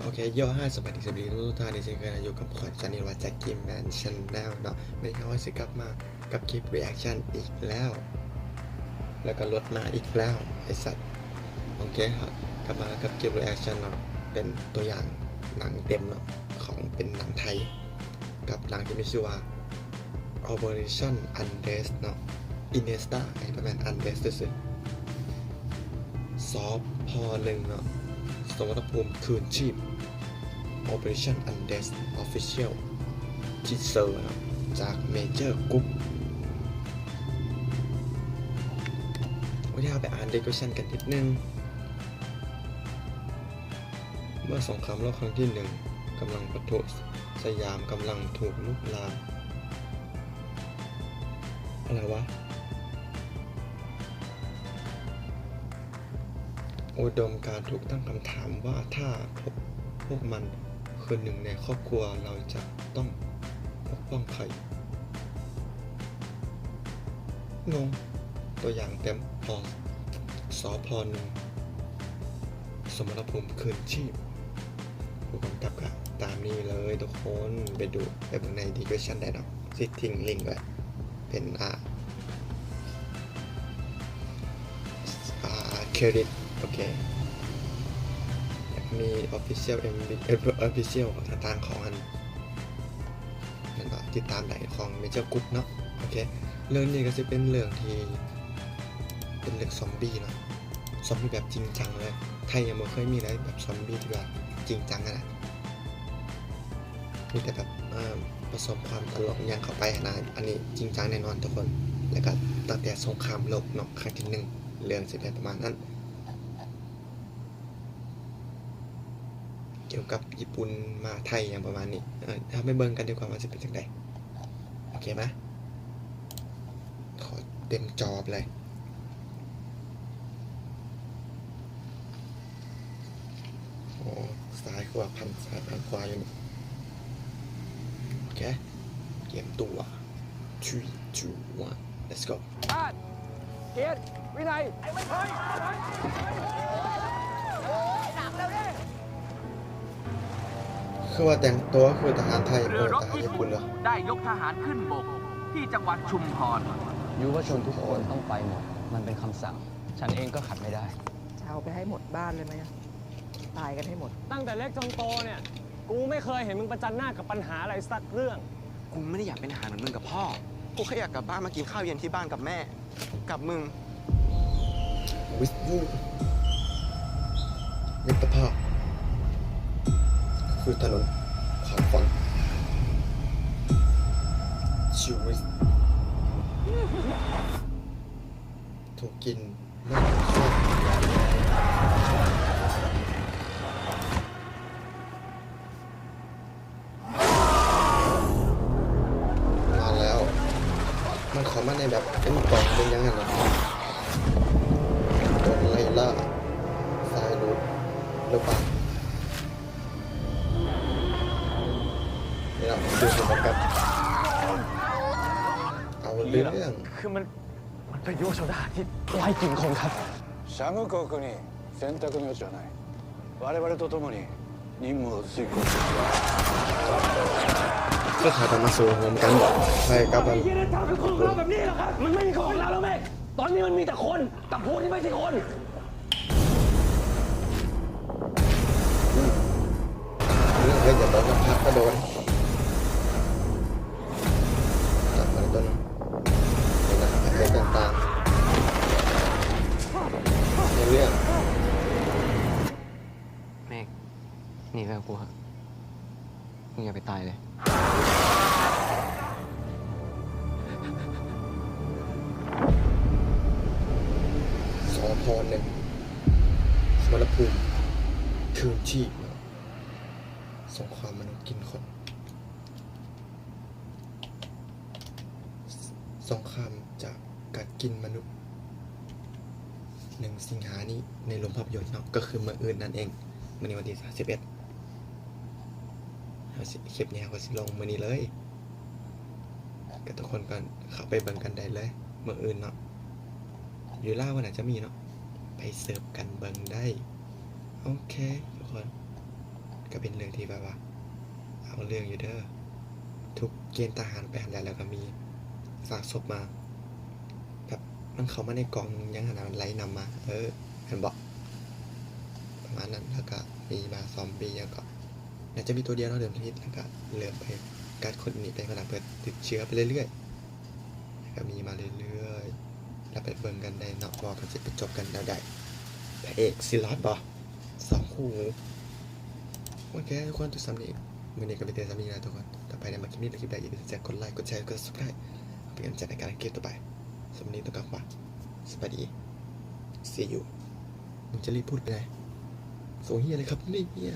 โอเคย่อห้าสวัสดีสวัสดีทุกท่านในเช่นเคยอยู่กับขอจันนิวัฒน์จากเกมแมนชั่นแนลเนาะไม่ใช่ว่าสิกลับมากับคลิป reaction อีกแล้ว แล้วก็ลดมาอีกแล้วไอสัตว์โอเคครับกลับมากับคลิป reaction เนาะเป็นตัวอย่างหนังเต็มเนาะของเป็นหนังไทย กับหนังที่มีชื่อว่า Operation Unrest เนาะ Inesta ไอ้ประมาณ Unrest ซื่อๆซอฟพอหนึ่งเนาะสมรภูมิคืนชีพ Operation Unrest Official ทีเซอร์ครับจาก Major Group วันนี้เราไปอ่าน description กันนิดนึง เมื่อสงครามโลกครั้งที่หนึ่งกำลังปะทุสยามกำลังถูกลุกลามอะไรวะ อุดมการถูกตั้งคำถามว่าถ้าพวกพวกมันคือหนึ่งในครอบครัวเราจะต้องปกป้องใครงงตัวอย่างเต็มพอสอพอหนึ่งสมรภูมิคืนชีพ ผู้กำกับก็ตามนี้เลยทุกคนไปดูไปเบิ่งในดีเวชั่นได้นาะซิทิ้งลิงก์ไว้เป็นอ่าอ่าเครดิต โอเคมี Official MV เอ่อ Official ของต่างๆของอันนั่นก็ติดตามได้ของ Major Group เนาะโอเคเรื่องนี้ก็จะเป็นเรื่องที่เป็นเรื่องซอมบี้เนาะซอมบี้แบบจริงจังเลยไทยยังไม่เคยมีอะไรแบบซอมบี้ที่แบบจริงจังอะนะมีแต่แบบผสมความตลกอยังเข้าไปนะอันนี้จริงจังแน่นอนทุกคน แล้วก็ตั้งแต่สงครามโลกเนาะครั้งที่หนึ่งเรื่องสิบเป็นประมาณนั้น กี่ยวกับญี่ปุ่นมาไทยอย่างประมาณนี้ถ้าไม่เบิ่งกันดีกว่าว่าจะเป็นจังไดโอเคไหมขอเต็มจอบเลยโอ้ซ้ายขวาพันซ้ายพันขวาอยู่นี่โอเคเกมตัว three two one let's go ชาติเกียรติวินัย คยคือว่าแต่งตัวคือทหารไทยเรืเอออรบทหารญี่ญี่ปุ่ปุ่นนเหรอได้ยกทหารขึ้นบก ที่จังหวัดชุมพร ยุวชนทุกคนต้องไปหมด มันเป็นคำสั่ง ฉันเองก็ขัดไม่ได้ จะเอาไปให้หมดบ้านเลยไหมอะตายกันให้หมด ตั้งแต่เล็กจนโตเนี่ย กูไม่เคยเห็นมึงประจันหน้ากับปัญหาอะไรสักเรื่อง กูไม่ได้อยากเป็นทหารเหมือนมึงกับพ่อ กูแค่อยากกลับบ้านมากินข้าวเย็นที่บ้านกับแม่ กับมึง วิสวูมิตรภาพ คือถนนความฝันชีวิตถูกกินไม่ชอบมาแล้ว มันขอมาในแบบเป็นกล่องเป็นยังไงเหรอโดนไล่ล่าสายลุกหรือเปล่า เราดูสิครับ เอาเรื่อง คือมัน มันเป็นยุวชนทหารที่ไล่กินคนครับ シャム国に選択の余地はない我々と共に任務を遂行する ก็ขาดมาสู่โฮมกันใช่ครับมัน ไอ้เหี้ยได้ทำเป็นคนของเราแบบนี้เหรอครับ มันไม่มีของเราแล้วแม่ตอนนี้มันมีแต่คนกับพวกที่ไม่ใช่คน เรื่องเฮ้ยอย่าโดนน้ำพักก็โดน มึงอย่าไปตายเลยสอพรหนึ่งสมรภูมิคืนชีพสงครามมนุษย์กินคน สงครามจากกัดกินมนุษย์หนึ่งสิงหานี้ในโรงภาพยนตร์เนาะก็คือเมื่ออื่นนั่นเองมื่อนี้วันที่สามสิบเอ็ด คลิปนี้เขาสิลงมือนี้เลยก็ทุกคนก็เข้าไปเบิ่งกันได้เลยเมื่ออื่นเนาะอยู่ล่าวันไหนจะมีเนาะไปเสิร์ฟกันเบิงได้ โอเค ทุกคน ก็เป็นเรื่องที่แบบว่า เอาเรื่องอยู่เด้อทุกเกณฑ์ทหารไปหันแล้วแล้วก็มีฝากศพมาแบบมันเข้ามาในกองยังขนาดไหลนำมา เออเห็นบอกประมาณนั้นแล้วก็มีมาซอมบี้แล้วก็ น่จะมีตัวเดียวเนาเดิมทีแล้วก็เริ่มไปกัดคนนี้ไปขนาดเปิดติดเชื้อไปเรื่อยๆแล้วก็มีมาเรื่อยๆแล้วไปเบิ่งกันได้นาะว่ามันจะไปจบกันแล้วได้พระเอกซิลอดบอสองคู่โอเคทุกคนทุกสำนีมือนี้ก็เป็นเตือนสำนีนะทุกคน ต่อไปในมาคลิปนี้หรือคลิปใดอย่าลืมจะกดไลค์ กดแชร์ กด subscribe เป็นกำลังใจในการเก็บต่อไปสำนีต้องกลับมาสวัสดี see you มึงจะรีบพูดไปไหนส่งเฮียอะไรครับนี่เฮีย